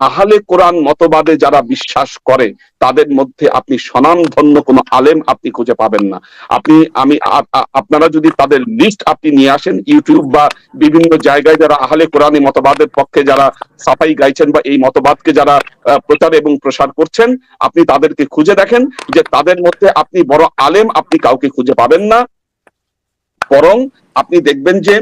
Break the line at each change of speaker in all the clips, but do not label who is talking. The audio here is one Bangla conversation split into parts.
আহলে কোরআন মতবাদে যারা বিশ্বাস করে, তাদের মধ্যে আপনি স্বনামধন্য কোনো আলেম আপনি খুঁজে পাবেন না। আপনি, আমি আপনারা যদি তাদের লিস্ট আপনি নিয়ে আসেন ইউটিউব বা বিভিন্ন জায়গায় যারা আহলে কোরআনী মতবাদের পক্ষে যারা সাফাই গাইছেন বা এই মতবাদকে যারা প্রচার এবং প্রসার করছেন, আপনি তাদেরকে খুঁজে দেখেন যে তাদের মধ্যে আপনি বড় আলেম আপনি কাউকে খুঁজে পাবেন না। বরং আপনি দেখবেন যে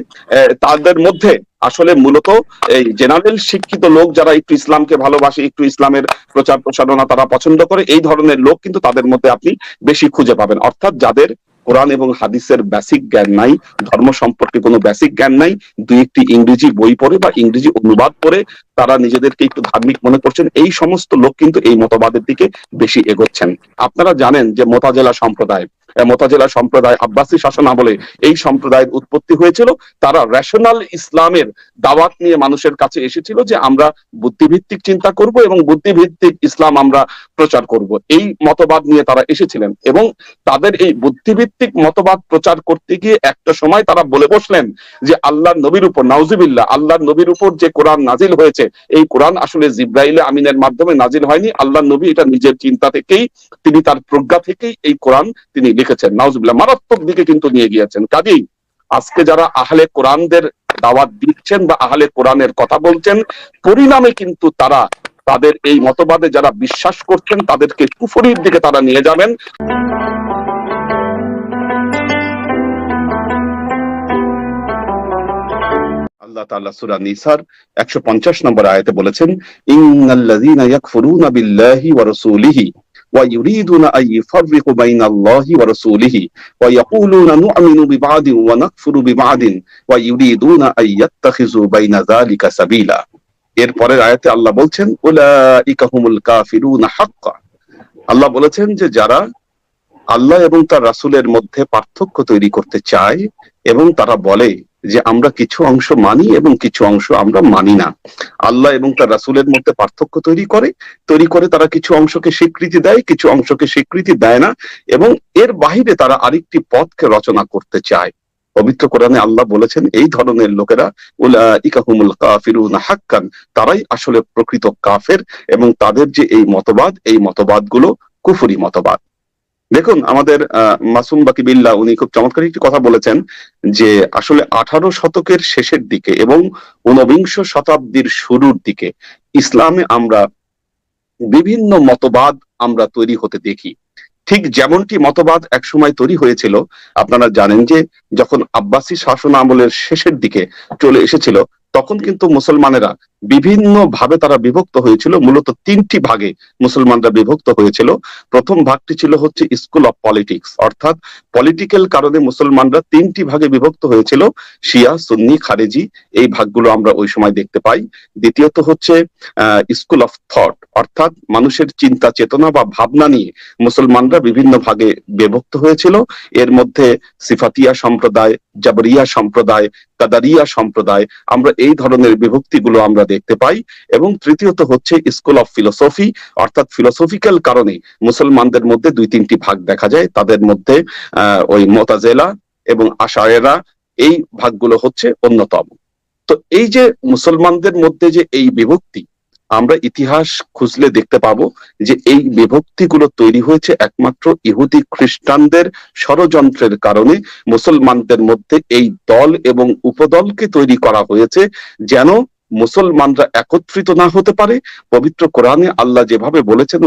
তাদের মধ্যে আসলে মূলত এই জেনারেল শিক্ষিত লোক যারা একটু ইসলামকে ভালোবাসে, একটু ইসলামের প্রচার প্রসারণা তারা পছন্দ করে, এই ধরনের লোক কিন্তু তাদের মধ্যে আপনি বেশি খুঁজে পাবেন। অর্থাৎ যাদের কোরআন এবং হাদিসের বেসিক জ্ঞান নাই, ধর্ম সম্পর্কে কোনো বেসিক জ্ঞান নাই, দুই একটি ইংরেজি বই পড়ে বা ইংরেজি অনুবাদ করে তারা নিজেদেরকে একটু ধার্মিক মনে করছেন, এই সমস্ত লোক কিন্তু এই মতবাদের দিকে বেশি এগোচ্ছেন। আপনারা জানেন যে মোতাজেলা সম্প্রদায় মোতাজেলা সম্প্রদায় আব্বাসী শাসন আমলে এই সম্প্রদায়ের উৎপত্তি হয়েছিল। তারা রেশনাল ইসলামের দাওয়াত নিয়ে মানুষের কাছে এসেছিল যে আমরা বুদ্ধিভিত্তিক চিন্তা করব এবং বুদ্ধিভিত্তিক ইসলাম আমরা প্রচার করব। এই মতবাদ নিয়ে তারা এসেছিলেন এবং তাদের এই বুদ্ধিভিত্তিক মতবাদ প্রচার করতে গিয়ে একটা সময় তারা বলে বসলেন যে আল্লাহ নবীর উপর, নাউজিবিল্লাহ আল্লাহ নবীর উপর যে কোরআন নাজিল হয়েছে, এই কোরআন আসলে জিব্রাইলে আমিনের মাধ্যমে নাজিল হয়নি। আল্লাহ নবী এটা নিজের চিন্তা থেকেই, তিনি তার প্রজ্ঞা থেকেই এই কোরআন তিনি লিখেছেন, নাউজিবিল্লাহ, মারাত্মক দিকে কিন্তু নিয়ে গিয়েছেন। কাজেই আজকে যারা আহলে কোরআনদের দাওয়াত দিচ্ছেন বা আহলে কোরআনের কথা বলছেন, পরিণামে কিন্তু তারা তাদের এই মতবাদে যারা বিশ্বাস করছেন, তাদেরকে কুফরির দিকে তারা নিয়ে যাবেন। আল্লাহ তাআলা সূরা নিসার 150 নম্বর আয়াতে বলেছেন, ইন্নাল্লাযীনা ইয়াকফুরুনা বিল্লাহি ওয়া রাসূলিহি। ওয়া ইউরিদুনা আন ইউফাররিকু বাইনাল্লাহি ওয়া রাসূলিহি ওয়া ইয়াকুলুনা নু'মিনু বিবা'দিন ওয়া নাকফুরু বিবা'দিন ওয়া ইউরিদুনা আন ইয়াত্তাখিযু বাইনা যালিকা সাবিলা এর পরের আয়াতে আল্লাহ বলছেন, উলাইকা হুমুল কাফিরুনা হাক্কা আল্লাহ বলেছেন যে, যারা আল্লাহ এবং তার রাসূলের মধ্যে পার্থক্য তৈরি করতে চায় এবং তারা বলে যে, আমরা কিছু অংশ মানি এবং কিছু অংশ আমরা মানি না। আল্লাহ এবং তার রাসূলের মধ্যে পার্থক্য তৈরি করে তৈরি করে তারা কিছু অংশকে স্বীকৃতি দেয়, কিছু অংশকে স্বীকৃতি দেয় না এবং এর বাহিরে তারা আরেকটি পথকে রচনা করতে চায়। পবিত্র কোরআনে আল্লাহ বলেছেন, এই ধরনের লোকেরা উলা হুমুল কাফিরুনা হাক্কান, তারাই আসলে প্রকৃত কাফের এবং তাদের যে এই মতবাদ, এই মতবাদগুলো কুফুরি মতবাদ। দেখুন, আমাদের মাসুম বাকি বিল্লাহ উনি খুব চমৎকার একটি কথা বলেছেন যে আসলে আঠারো শতকের শেষের দিকে এবং ঊনবিংশ শতাব্দীর শুরুর দিকে ইসলামে আমরা বিভিন্ন মতবাদ আমরা তৈরি হতে দেখি। ঠিক যেমনটি মতবাদ একসময় তৈরি হয়েছিল, আপনারা জানেন যে যখন আব্বাসী শাসন আমলের শেষের দিকে চলে এসেছিল, তখন কিন্তু মুসলমানেরা বিভিন্ন ভাবে তারা বিভক্ত হয়েছিল। মূলত তিনটি ভাগে মুসলমানরা বিভক্ত হয়েছিল। প্রথম ভাগটি ছিল হচ্ছে স্কুল অফ পলিটিক্স। অর্থাৎ পলিটিক্যাল কারণে মুসলমানরা তিনটি ভাগে বিভক্ত হয়েছিল, শিয়া, সুন্নি, খারেজি। এই ভাগগুলো আমরা ওই সময় দেখতে পাই। দ্বিতীয়ত হচ্ছে স্কুল অফ থট। অর্থাৎ মানুষের চিন্তা, চেতনা বা ভাবনা নিয়ে মুসলমানরা বিভিন্ন ভাগে বিভক্ত হয়েছিল। এর মধ্যে সিফাতিয়া সম্প্রদায়, জাবরিয়া সম্প্রদায়, কাদারিয়া সম্প্রদায়। আমরা এই ধরনের বিভক্তিগুলো আমরা দেখতে পাই। এবং তৃতীয়ত হচ্ছে স্কুল অফ ফিলোসফি অর্থাৎ ফিলোসফিক্যাল কারণে মুসলমানদের মধ্যে দুই তিনটি ভাগ দেখা যায়। তাদের মধ্যে ওই মোতাজেলা এবং আশায়েরা এই ভাগগুলো হচ্ছে অন্যতম। তো এই যে মুসলমানদের মধ্যে যে এই বিভক্তি, আমরা ইতিহাস খুঁজলে দেখতে পাবো যে এই বিভক্তিগুলো তৈরি হয়েছে একমাত্র ইহুদি খ্রিস্টানদের ষড়যন্ত্রের কারণে। মুসলমানদের মধ্যে এই দল এবং উপদলকে তৈরি করা হয়েছে যেন মুসলমানরা একত্রিত না হতে পারে। পবিত্র কোরআনে আল্লাহ যেভাবে বলেছেন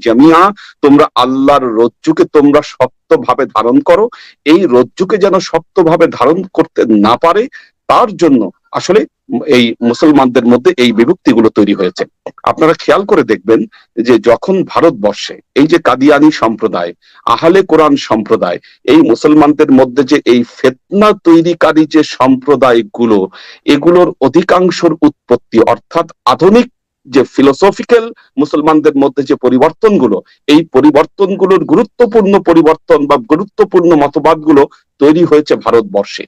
জামিআ তোমরা আল্লাহর রজ্জুকে তোমরা শক্তভাবে ধারণ করো। এই রজ্জুকে যেন শক্তভাবে ধারণ করতে না পারে, তার জন্য আসলে এই মুসলমানদের মধ্যে এই বিভক্তিগুলো তৈরি হয়েছে। আপনারা খেয়াল করে দেখবেন যে যখন ভারতবর্ষে এই যে কাদিয়ানি সম্প্রদায়, আহলে কোরআন সম্প্রদায়, এই মুসলমানদের মধ্যে যে এই ফেতনা তৈরিকারী যে সম্প্রদায়গুলো, এগুলোর অধিকাংশর উৎপত্তি অর্থাৎ আধুনিক যে ফিলোসফিক্যাল মুসলমানদের মধ্যে যে পরিবর্তনগুলো, এই পরিবর্তনগুলোর গুরুত্বপূর্ণ পরিবর্তন বা গুরুত্বপূর্ণ মতবাদগুলো তৈরি হয়েছে ভারতবর্ষে।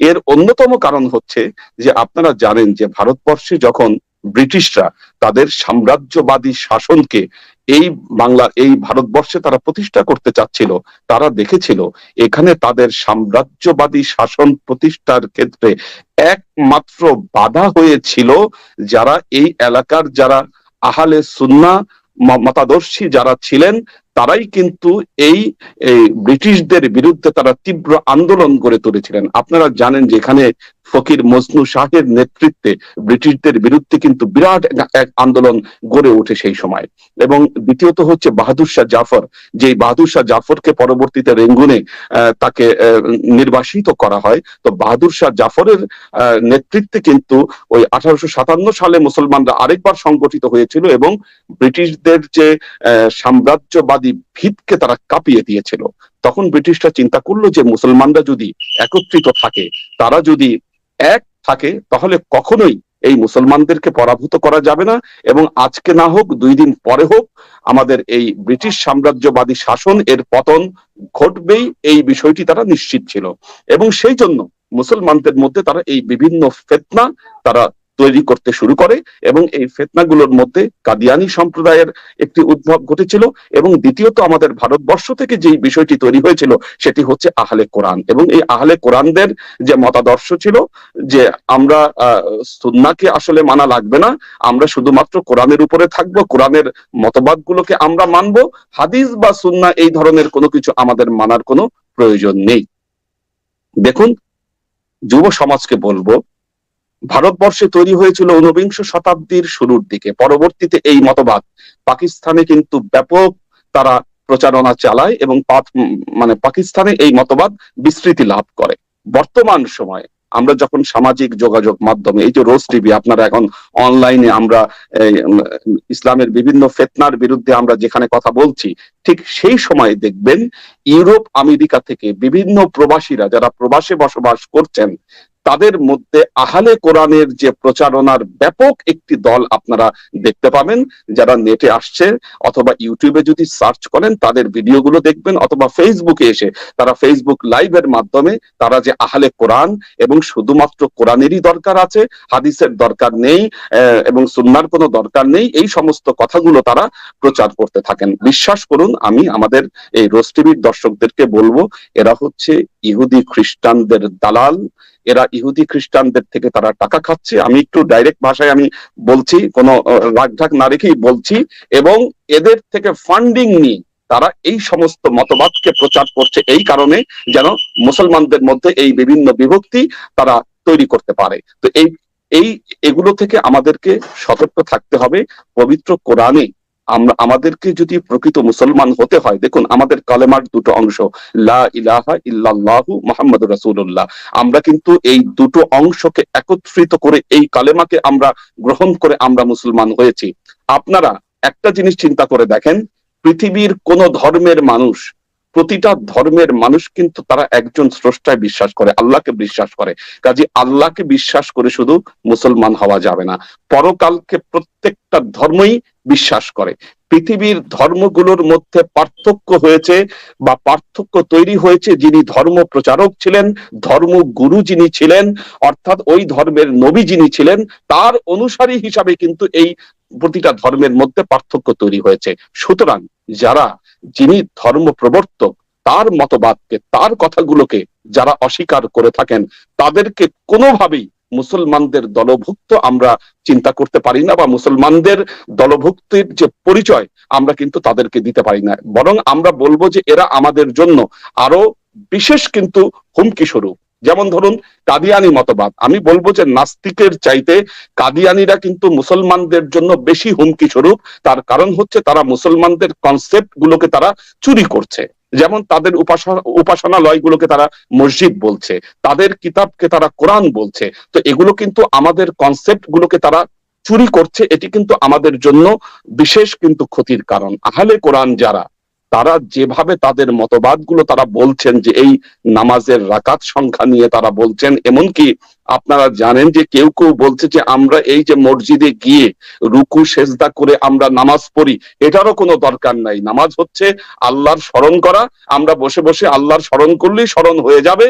এর অন্যতম কারণ হচ্ছে যে আপনারা জানেন যে ভারতবর্ষে যখন ব্রিটিশরা তাদের সাম্রাজ্যবাদী শাসনকে এই বাংলা, এই ভারতবর্ষে তারা প্রতিষ্ঠা করতে চাচ্ছিল, তারা দেখেছিল এখানে তাদের সাম্রাজ্যবাদী শাসন প্রতিষ্ঠার ক্ষেত্রে একমাত্র বাধা হয়েছিল যারা এই এলাকার যারা আহালে সুন্না মতাদর্শী যারা ছিলেন, তারাই কিন্তু এই ব্রিটিশদের বিরুদ্ধে তারা তীব্র আন্দোলন গড়ে তুলেছিলেন। আপনারা জানেন যে এখানে ফকির মজনু শাহের নেতৃত্বে ব্রিটিশদের বিরুদ্ধে কিন্তু বিরাট এক- আন্দোলন গড়ে ওঠে সেই সময়। এবং দ্বিতীয়ত হচ্ছে বাহাদুর শাহ জাফর। যে বাহাদুর শাহ জাফরকে পরবর্তীতে রেঙ্গুনে তাকে নির্বাসিত করা হয়, তো বাহাদুর শাহ জাফরের নেতৃত্বে কিন্তু ওই আঠারোশো সাতান্ন সালে মুসলমানরা আরেকবার সংগঠিত হয়েছিল এবং ব্রিটিশদের যে সাম্রাজ্যবাদী ভিতকে তারা কাঁপিয়ে দিয়েছিল। তখন ব্রিটিশরা চিন্তা করল যে মুসলমানরা যদি একত্রিত থাকে, তারা যদি এক থাকে, তাহলে কখনোই এই মুসলমানদেরকে পরাভূত করা যাবে না এবং আজকে না হোক, দুই দিন পরে হোক, আমাদের এই ব্রিটিশ সাম্রাজ্যবাদী শাসন এর পতন ঘটবেই এই বিষয়টি তারা নিশ্চিত ছিল। এবং সেই জন্য মুসলমানদের মধ্যে তারা এই বিভিন্ন ফেতনা তারা তৈরি করতে শুরু করে এবং এই ফেতনাগুলোর মধ্যে কাদিয়ানি সম্প্রদায়ের একটি উদ্ভব ঘটেছিল এবং দ্বিতীয়ত আমাদের ভারতবর্ষ থেকে যেই বিষয়টি তৈরি হয়েছিল সেটি হচ্ছে আহলে কোরআন এবং এই আহলে কোরআনদের যে মতাদর্শ ছিল যে আমরা সুন্নাকে আসলে মানা লাগবে না, আমরা শুধুমাত্র কোরআনের উপরে থাকব, কোরআনের মতবাদগুলোকে আমরা মানবো, হাদিস বা সুন্না এই ধরনের কোনো কিছু আমাদের মানার কোনো প্রয়োজন নেই। দেখুন, যুব সমাজকে বলব ভারতবর্ষে তৈরি হয়েছিল ঊনবিংশ শতাব্দীর শুরুর দিকে। পরবর্তীতে এই মতবাদ পাকিস্তানে কিন্তু ব্যাপক তারা প্রচারণা চালায় এবং মানে পাকিস্তানে এই মতবাদ বিস্তৃতি লাভ করে। বর্তমান সময়ে আমরা যখন সামাজিক যোগাযোগ মাধ্যমে, এই যে রোজ টিভি, আপনারা এখন অনলাইনে আমরা ইসলামের বিভিন্ন ফেতনার বিরুদ্ধে আমরা যেখানে কথা বলছি, ঠিক সেই সময় দেখবেন ইউরোপ, আমেরিকা থেকে বিভিন্ন প্রবাসীরা যারা প্রবাসে বসবাস করছেন তাদের মধ্যে আহালে কোরআনের যে প্রচারণার ব্যাপক একটি দল আপনারা দেখতে পাবেন, যারা নেটে আসছে অথবা ইউটিউবে যদি সার্চ করেন তাদের ভিডিওগুলো দেখবেন অথবা ফেসবুকে এসে তারা ফেসবুক লাইভের মাধ্যমে তারা যে আহলে কোরআন এবং শুধুমাত্র কোরআনেরই দরকার আছে, হাদিসের দরকার নেই এবং সুন্নার কোনো দরকার নেই, এই সমস্ত কথাগুলো তারা প্রচার করতে থাকেন। বিশ্বাস করুন, আমি আমাদের এই রোজ টিভির দর্শকদেরকে বলব, এরা হচ্ছে ইহুদি খ্রিস্টানদের দালাল এরা ইহুদি খ্রিস্টানদের থেকে তারা টাকা খাচ্ছে। আমি একটু ডাইরেক্ট ভাষায় আমি বলছি, কোনো রাগঢাক না রেখেই বলছি। এবং এদের থেকে ফান্ডিং নিয়ে তারা এই সমস্ত মতবাদকে প্রচার করছে এই কারণে যেন মুসলমানদের মধ্যে এই বিভিন্ন বিভক্তি তারা তৈরি করতে পারে। তো এই এই, এগুলো থেকে আমাদেরকে সতর্ক থাকতে হবে। পবিত্র কোরআনে আমরা, আমাদেরকে যদি প্রকৃত মুসলমান হতে হয়, দেখুন আমাদের কালেমার দুটো অংশ, লা ইলাহা ইল্লাল্লাহু মোহাম্মদ রাসূলুল্লাহ। আমরা কিন্তু এই দুটো অংশকে একত্রিত করে, এই কালেমাকে আমরা গ্রহণ করে আমরা মুসলমান হয়েছি। আপনারা একটা জিনিস চিন্তা করে দেখেন, পৃথিবীর কোন ধর্মের মানুষ প্রতিটা ধর্মের মানুষ কিন্তু তারা একজন স্রষ্টায় বিশ্বাস করে, আল্লাহকে বিশ্বাস করে। কাজে আল্লাহকে বিশ্বাস করে শুধু মুসলমান হওয়া যাবে না। পরকালকে প্রত্যেকটা ধর্মই বিশ্বাস করে। পৃথিবীর ধর্মগুলোর মধ্যে পার্থক্য হয়েছে বা পার্থক্য তৈরি হয়েছে যিনি ধর্ম প্রচারক ছিলেন, ধর্ম গুরু যিনি ছিলেন, অর্থাৎ ওই ধর্মের নবী যিনি ছিলেন, তার অনুসারী হিসাবে কিন্তু এই প্রতিটা ধর্মের মধ্যে পার্থক্য তৈরি হয়েছে। সুতরাং যারা যিনি ধর্ম প্রবর্তক, তার মতবাদকে, তার কথাগুলোকে যারা অস্বীকার করে থাকেন, তাদেরকে কোনোভাবেই মুসলমানদের দলভুক্ত আমরা চিন্তা করতে পারি না বা মুসলমানদের দলভুক্তির যে পরিচয় আমরা কিন্তু তাদেরকে দিতে পারি না। বরং আমরা বলব যে এরা আমাদের জন্য আরও বিশেষ কিন্তু হুমকি স্বরূপ। যেমন ধরুন কাদিয়ানি মতবাদ, আমি বলব যে নাস্তিকের চাইতে কাদিয়ানিরা কিন্তু মুসলমানদের জন্য বেশি হুমকি স্বরূপ। তার কারণ হচ্ছে তারা মুসলমানদের কনসেপ্ট গুলোকে তারা চুরি করছে। যেমন তাদের উপাসনা, উপাসনালয়গুলোকে তারা মসজিদ বলছে, তাদের কিতাবকে তারা কোরআন বলছে। তো এগুলো কিন্তু আমাদের কনসেপ্ট গুলোকে তারা চুরি করছে, এটি কিন্তু আমাদের জন্য বিশেষ কিন্তু ক্ষতির কারণ। আহলে কোরআন যারা তারা যেভাবে তাদের মতবাদগুলো তারা বলছেন যে এই নামাজের রাকাত সংখ্যা নিয়ে তারা বলছেন, এমনকি আপনারা জানেন যে কেউ কেউ বলছে যে আমরা এই যে মসজিদে গিয়ে রুকু, সেজদা করে আমরা নামাজ পড়ি, এটারও কোনো দরকার নাই। নামাজ হচ্ছে আল্লাহর স্মরণ করা, আমরা বসে বসে আল্লাহর স্মরণ করলেই স্মরণ হয়ে যাবে।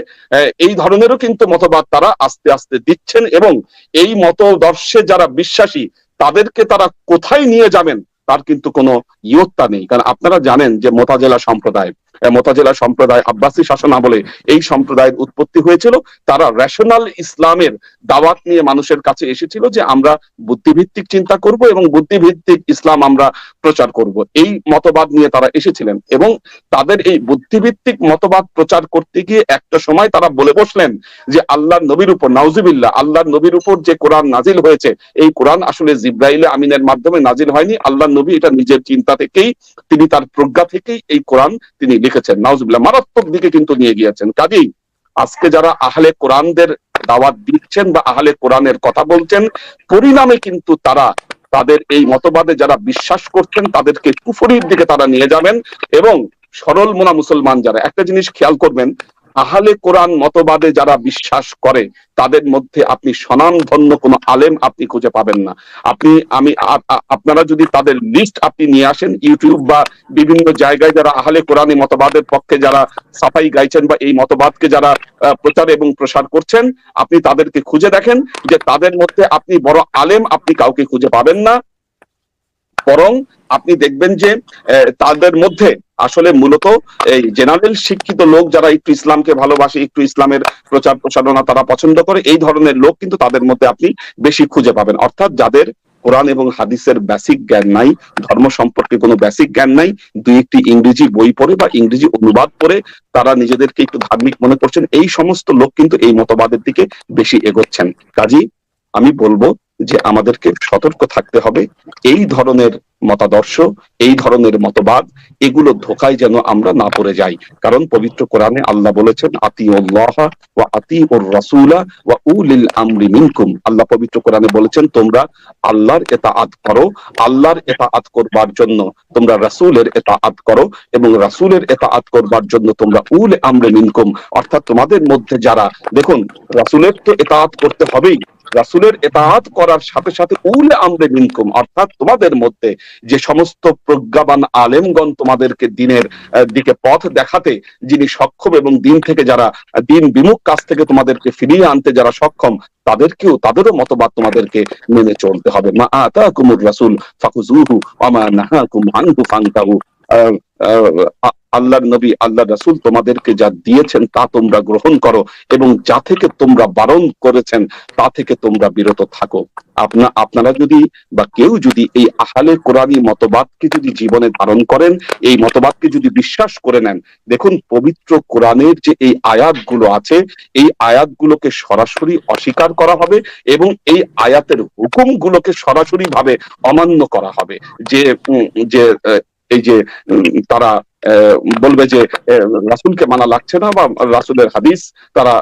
এই ধরনেরও কিন্তু মতবাদ তারা আস্তে আস্তে দিচ্ছেন এবং এই মতদর্শে যারা বিশ্বাসী, তাদেরকে তারা কোথায় নিয়ে যাবেন? তার কিন্তু কোনো ইয়ত্তা নেই। কারণ আপনারা জানেন যে মোতাজেলা সম্প্রদায় মোতাজেলা সম্প্রদায় আব্বাসী শাসনামলে এই সম্প্রদায়ের উৎপত্তি হয়েছিল। তারা রেশনাল ইসলামের দাওয়াত নিয়ে মানুষের কাছে এসেছিল যে আমরা বুদ্ধিভিত্তিক চিন্তা করব এবং বুদ্ধিভিত্তিক ইসলাম আমরা প্রচার করব। এই মতবাদ নিয়ে তারা এসেছিলেন এবং তাদের এই বুদ্ধিভিত্তিক মতবাদ প্রচার করতে গিয়ে একটা সময় তারা বলে বসলেন যে আল্লাহর নবীর উপর, নাউজুবিল্লাহ, আল্লাহর নবীর উপর যে কোরআন নাজিল হয়েছে, এই কোরআন আসলে জিব্রাইল আমিনের মাধ্যমে নাজিল হয়নি। আল্লাহ নবী এটা নিজের চিন্তা থেকেই, তিনি তার প্রজ্ঞা থেকেই এই কোরআন তিনি লিখেছেন, নাউজুবিল্লাহ, মারাত্মক দিকে কিন্তু নিয়ে গিয়েছেন। কাজেই আজকে যারা আহলে কোরআনদের দাওয়াত দিচ্ছেন বা আহলে কোরআনের কথা বলছেন, পরিণামে কিন্তু তারা তাদের এই মতবাদে যারা বিশ্বাস করছেন, তাদেরকে কুফরির দিকে তারা নিয়ে যাবেন এবং সরল মোনা মুসলমান যারা, একটা জিনিস খেয়াল করবেন আহলে কোরআন মতবাদে যারা বিশ্বাস করে, তাদের মধ্যে আপনি স্বনামধন্য কোনো আলেম আপনি খুঁজে পাবেন না। আপনি, আমি আপনারা যদি তাদের লিস্ট আপনি নিয়ে আসেন ইউটিউব বা বিভিন্ন জায়গায় যারা আহলে কোরআনী মতবাদের পক্ষে যারা সাফাই গাইছেন বা এই মতবাদকে যারা প্রচার এবং প্রসার করছেন, আপনি তাদেরকে খুঁজে দেখেন যে তাদের মধ্যে আপনি বড় আলেম আপনি কাউকে খুঁজে পাবেন না। বরং আপনি দেখবেন যে তাদের মধ্যে আসলে মূলত এই জেনারেল শিক্ষিত লোক যারা একটু ইসলামকে ভালোবাসে, একটু ইসলামের প্রচার প্রসারণা তারা পছন্দ করে, এই ধরনের লোক কিন্তু তাদের মধ্যে আপনি বেশি খুঁজে পাবেন। অর্থাৎ যাদের কোরআন এবং হাদিসের বেসিক জ্ঞান নাই, ধর্ম সম্পর্কে কোনো বেসিক জ্ঞান নাই, দুই একটি ইংরেজি বই পড়ে বা ইংরেজি অনুবাদ পড়ে তারা নিজেদেরকে একটু ধার্মিক মনে করছেন, এই সমস্ত লোক কিন্তু এই মতবাদের দিকে বেশি এগোচ্ছেন। কাজী, আমি বলব যে আমাদেরকে সতর্ক থাকতে হবে। এই ধরনের মতাদর্শ, এই ধরনের মতবাদ, এগুলো ধোকায় যেন আমরা না পড়ে যাই। কারণ পবিত্র কোরআনে আল্লাহ বলেছেন আতি ওয়া আতি ওর রাসুলা ওয়া উলিল আমরি মিনকুম। আল্লাহ পবিত্র কোরআনে বলেছেন, তোমরা আল্লাহর এতাআত করো। আল্লাহর এতাআত করবার জন্য তোমরা রাসূলের এতাআত করো এবং রাসূলের এতাআত করবার জন্য তোমরা উল আমরি মিনকুম। অর্থাৎ তোমাদের মধ্যে যারা, দেখুন, রাসূলের তো এতাআত করতে হবেই। রাসূলের এতাআত করার সাথে সাথে উল আমরে মিনকুম অর্থাৎ তোমাদের মধ্যে যে সমস্ত প্রজ্ঞাবান আলেমগণ তোমাদেরকে দিনের দিকে পথ দেখাতে যিনি সক্ষম এবং দিন থেকে যারা দিন বিমুখ কাজ থেকে তোমাদেরকে ফিরিয়ে আনতে যারা সক্ষম তাদেরকেও তাদেরও মতবাদ তোমাদেরকে মেনে চলতে হবে। মা আতা কুমুর রাসুল ফাকুজুহু আমা আহ, আহ, আ- আল্লাহর নবী আল্লাহ রাসূল তোমাদেরকে যা দিয়েছেন তা তোমরা গ্রহণ করো এবং যা থেকে তোমরা বারণ করেছেন তা থেকে তোমরা বিরত থাকো। আপনা আপনারা যদি বা কেউ যদি এই আহালে কোরআনী মতবাদকে যদি জীবনে ধারণ করেন, এই মতবাদকে যদি বিশ্বাস করে নেন, দেখুন পবিত্র কোরআনের যে এই আয়াতগুলো আছে, এই আয়াতগুলোকে সরাসরি অস্বীকার করা হবে এবং এই আয়াতের হুকুমগুলোকে সরাসরি ভাবে অমান্য করা হবে। যে যে এই যে তারা বলবে যে রাসূলকে মানা লাগছে না বা রাসূলের হাদিস তারা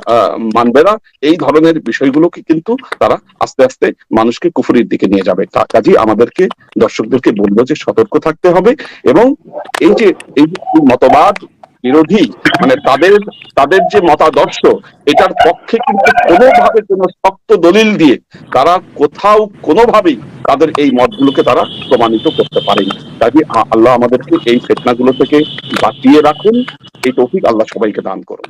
মানবে না, এই ধরনের বিষয়গুলোকে কিন্তু তারা আস্তে আস্তে মানুষকে কুফুরির দিকে নিয়ে যাবে। কা- কাজেই আমাদেরকে, দর্শকদেরকে বলব যে সতর্ক থাকতে হবে এবং এই যে, এই মতবাদ বিরোধী মানে তাদের তাদের যে মতাদর্শ, এটার পক্ষে কিন্তু কোনোভাবে কোনো শক্ত দলিল দিয়ে তারা কোথাও কোনোভাবেই তাদের এই মতগুলোকে তারা প্রমাণিত করতে পারেন কাজে আল্লাহ আমাদেরকে এই ফেতনাগুলো থেকে বাঁচিয়ে রাখুন, এই তৌফিক আল্লাহ সবাইকে দান করুন।